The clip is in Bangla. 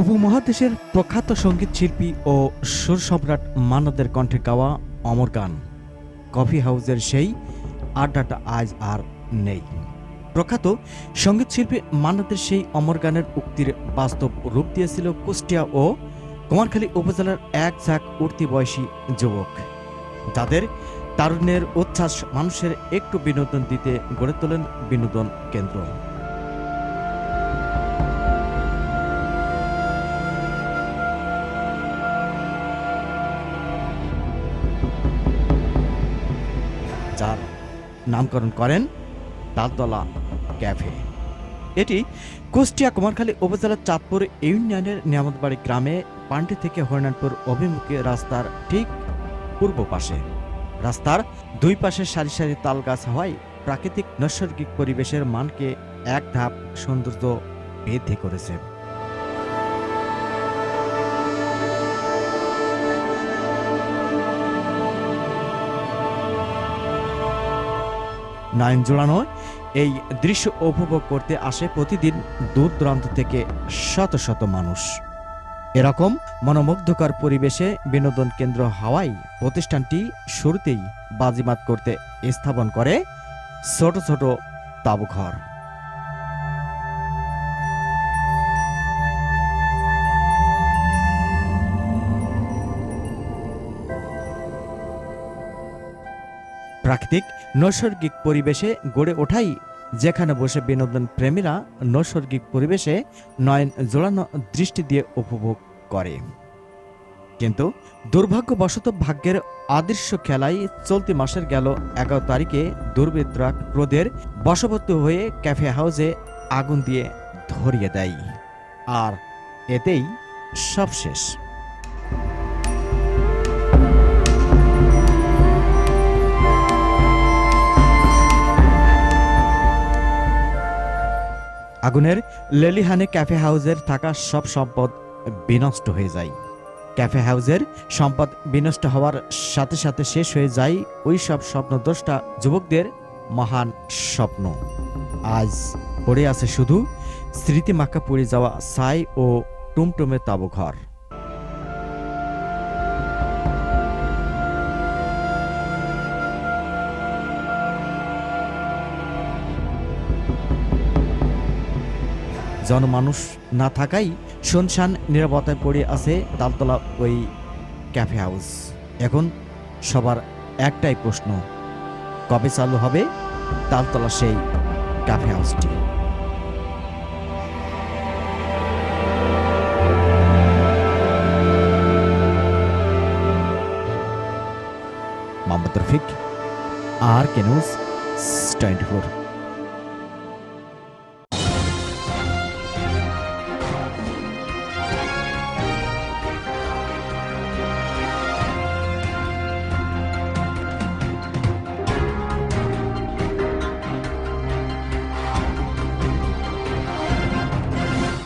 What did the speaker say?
উপমহাদেশের প্রখ্যাত সংগীত শিল্পী ও সুর সম্রাট মান্নাদের কণ্ঠে গাওয়া অমর গান। কফি হাউসের সেই আড্ডাটা আজ আর নেই। প্রখ্যাত সংগীত শিল্পী মান্নাদের সেই অমর গানের উক্তির বাস্তব রূপ দিয়েছিল কুষ্টিয়া ও কুমারখালী উপজেলার এক ঝাঁক উঠতি বয়সী যুবক। যাদের তারুণ্যের উচ্ছ্বাস মানুষের একটু বিনোদন দিতে গড়ে তোলেন বিনোদন কেন্দ্র। যার নামকরণ করেন তালতলা ক্যাফে। এটি কুষ্টিয়া কুমারখালী উপজেলার চাঁদপুর ইউনিয়নের নিয়ামতবাড়ি গ্রামে পান্ডি থেকে হরিনানপুর অভিমুখে রাস্তার ঠিক পূর্ব পাশে। রাস্তার দুই পাশে সারি সারি তাল গাছ হওয়ায় প্রাকৃতিক নৈসর্গিক পরিবেশের মানকে এক ধাপ সৌন্দর্য বৃদ্ধি করেছে। নয়ন জোড়ানো এই দৃশ্য উপভোগ করতে আসে প্রতিদিন দূর দূরান্ত থেকে শত শত মানুষ। এরকম মনোমুগ্ধকর পরিবেশে বিনোদন কেন্দ্র হাওয়াই প্রতিষ্ঠানটি শুরুতেই বাজিমাত করতে স্থাপন করে ছোট ছোট তাবুঘর। প্রাকৃতিক, নৈসর্গিক পরিবেশে গড়ে ওঠাই যেখানে বসে বিনোদন প্রেমীরা নৈসর্গিক পরিবেশে নয়ন জোড়ানো দৃষ্টি দিয়ে উপভোগ করে। কিন্তু দুর্ভাগ্যবশত ভাগ্যের আদৃশ্য খেলায় চলতি মাসের গেল এগারো তারিখে দুর্বৃত্তরা ক্রোধের বশবর্তী হয়ে ক্যাফে হাউসে আগুন দিয়ে ধরিয়ে দেয়। আর এতেই সব শেষ। আগুনের লেলিহানে ক্যাফে হাউজের থাকা সব সম্পদ বিনষ্ট হয়ে যায়। ক্যাফে হাউজের সম্পদ বিনষ্ট হওয়ার সাথে সাথে শেষ হয়ে যায় ওই সব স্বপ্নদ্রষ্টা যুবকদের মহান স্বপ্ন। আজ পড়ে আছে শুধু স্মৃতিমাক্কা পড়ে যাওয়া সাই ও টুমটুমে তাবুঘর। জনমানুষ না থাকাই শুনশান নিরাপত্তায় পড়ে আছে তালতলা ওই ক্যাফে হাউস। এখন সবার একটাই প্রশ্ন, কবে চালু হবে তালতলা সেই ক্যাফে হাউসটি? মোহাম্মদ রফিক, আর কেনুস টোয়েন্টি ফোর।